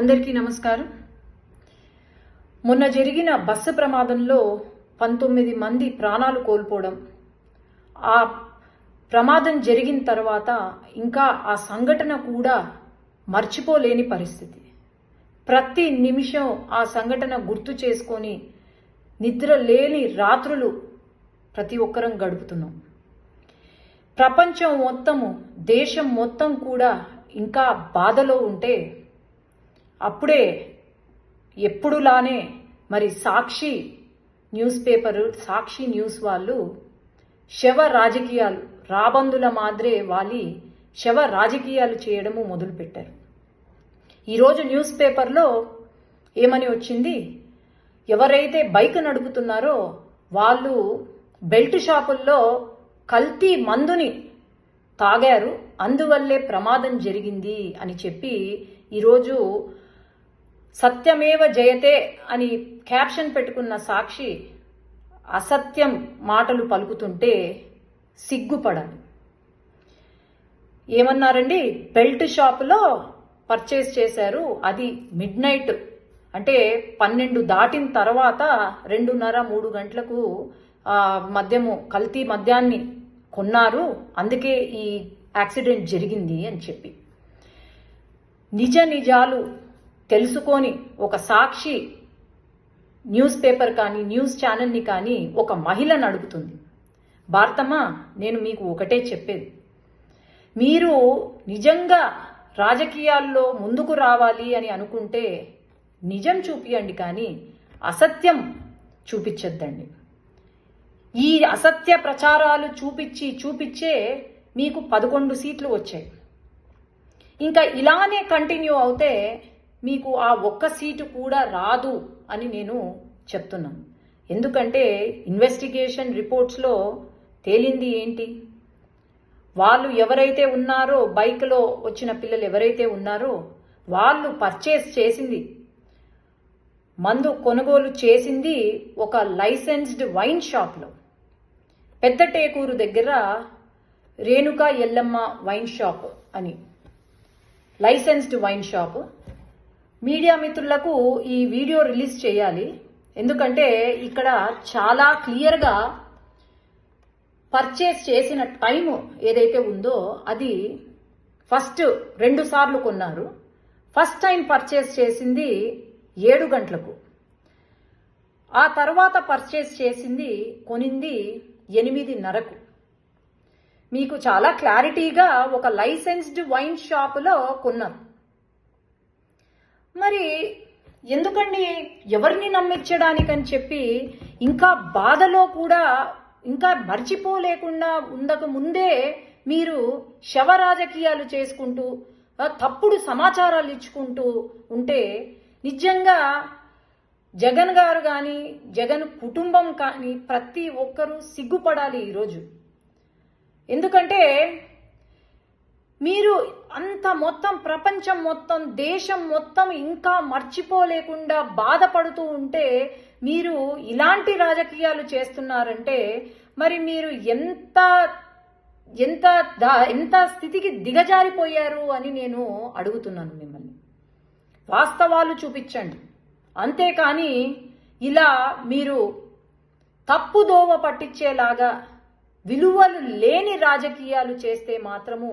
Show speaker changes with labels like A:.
A: అందరికీ నమస్కారం. మొన్న జరిగిన బస్సు ప్రమాదంలో పంతొమ్మిది మంది ప్రాణాలు కోల్పోవడం ఆ ప్రమాదం జరిగిన తర్వాత ఇంకా ఆ సంఘటన కూడా మర్చిపోలేని పరిస్థితి. ప్రతి నిమిషం ఆ సంఘటన గుర్తు చేసుకొని నిద్ర లేని రాత్రులు ప్రతి ఒక్కరం గడుపుతున్నాం. ప్రపంచం మొత్తము దేశం మొత్తం కూడా ఇంకా బాధలో ఉంటే అప్పుడే ఎప్పుడులానే మరి Sakshi news paper Sakshi news వాళ్ళు శవ రాజకీయాలు రాబందుల మాదిరే వాలి శవ రాజకీయాలు చేయడము మొదలుపెట్టారు. ఈరోజు న్యూస్ పేపర్లో ఏమని వచ్చింది? ఎవరైతే బైక్ నడుపుతున్నారో వాళ్ళు బెల్ట్ షాపుల్లో కల్తీ మందుని తాగారు అందువల్లే ప్రమాదం జరిగింది అని చెప్పి ఈరోజు సత్యమేవ జయతే అని క్యాప్షన్ పెట్టుకున్న సాక్షి అసత్యం మాటలు పలుకుతుంటే సిగ్గుపడాలి ఏమన్నారండి? బెల్ట్ షాపులో పర్చేస్ చేశారు. అది మిడ్ నైట్ అంటే పన్నెండు దాటిన తర్వాత రెండున్నర మూడు గంటలకు మద్యము కల్తీ మద్యాన్ని కొన్నారు. అందుకే ఈ యాక్సిడెంట్ జరిగింది అని చెప్పి. నిజ నిజాలు తెలుసుకొని ఒక సాక్షి న్యూస్ పేపర్ కానీ న్యూస్ ఛానల్ని కానీ ఒక మహిళను అడుగుతుంది. భారతమ్మ నేను మీకు ఒకటే చెప్పేది. మీరు నిజంగా రాజకీయాల్లో ముందుకు రావాలి అని అనుకుంటే నిజం చూపియండి కానీ అసత్యం చూపించద్దండి. ఈ అసత్య ప్రచారాలు చూపించి చూపించే మీకు పదకొండు సీట్లు వచ్చాయి. ఇంకా ఇలానే కంటిన్యూ అవుతే మీకు ఆ ఒక్క సీటు కూడా రాదు అని నేను చెప్తున్నాను. ఎందుకంటే ఇన్వెస్టిగేషన్ రిపోర్ట్స్లో తేలింది ఏంటి? వాళ్ళు ఎవరైతే ఉన్నారో బైక్లో వచ్చిన పిల్లలు ఎవరైతే ఉన్నారో వాళ్ళు పర్చేస్ చేసింది. మందు కొనుగోలు చేసింది ఒక లైసెన్స్డ్ వైన్ షాప్లో పెద్ద టేకూరు దగ్గర రేణుకా ఎల్లమ్మ వైన్ షాప్ అని. లైసెన్స్డ్ వైన్ షాప్ మీడియా మిత్రులకు ఈ వీడియో రిలీజ్ చేయాలి. ఎందుకంటే ఇక్కడ చాలా క్లియర్గా పర్చేస్ చేసిన టైం ఏదైతే ఉందో అది ఫస్ట్ రెండు సార్లు కొన్నారు. ఫస్ట్ టైం పర్చేస్ చేసింది ఏడు గంటలకు. ఆ తర్వాత పర్చేస్ చేసింది కొనింది ఎనిమిదిన్నరకు. మీకు చాలా క్లారిటీగా ఒక లైసెన్స్డ్ వైన్ షాపులో కొన్నారు మరి ఎందుకండి ఎవరిని నమ్మించడానికని చెప్పి ఇంకా బాధలో కూడా ఇంకా మర్చిపోలేకుండా ఉండక ముందే మీరు శవ రాజకీయాలు చేసుకుంటూ తప్పుడు సమాచారాలు ఇచ్చుకుంటూ ఉంటే నిజంగా జగన్ గారు కానీ జగన్ కుటుంబం కానీ ప్రతి ఒక్కరూ సిగ్గుపడాలి ఈరోజు. ఎందుకంటే మీరు అంత మొత్తం ప్రపంచం మొత్తం దేశం మొత్తం ఇంకా మర్చిపోలేకుండా బాధపడుతూ ఉంటే మీరు ఇలాంటి రాజకీయాలు చేస్తున్నారంటే మరి మీరు ఎంత ఎంత దా- ఎంత స్థితికి దిగజారిపోయారు అని నేను అడుగుతున్నాను మిమ్మల్ని. వాస్తవాలు చూపించండి. అంతేకాని ఇలా మీరు తప్పు దోవ పట్టించేలాగా విలువలు లేని రాజకీయాలు చేస్తే మాత్రము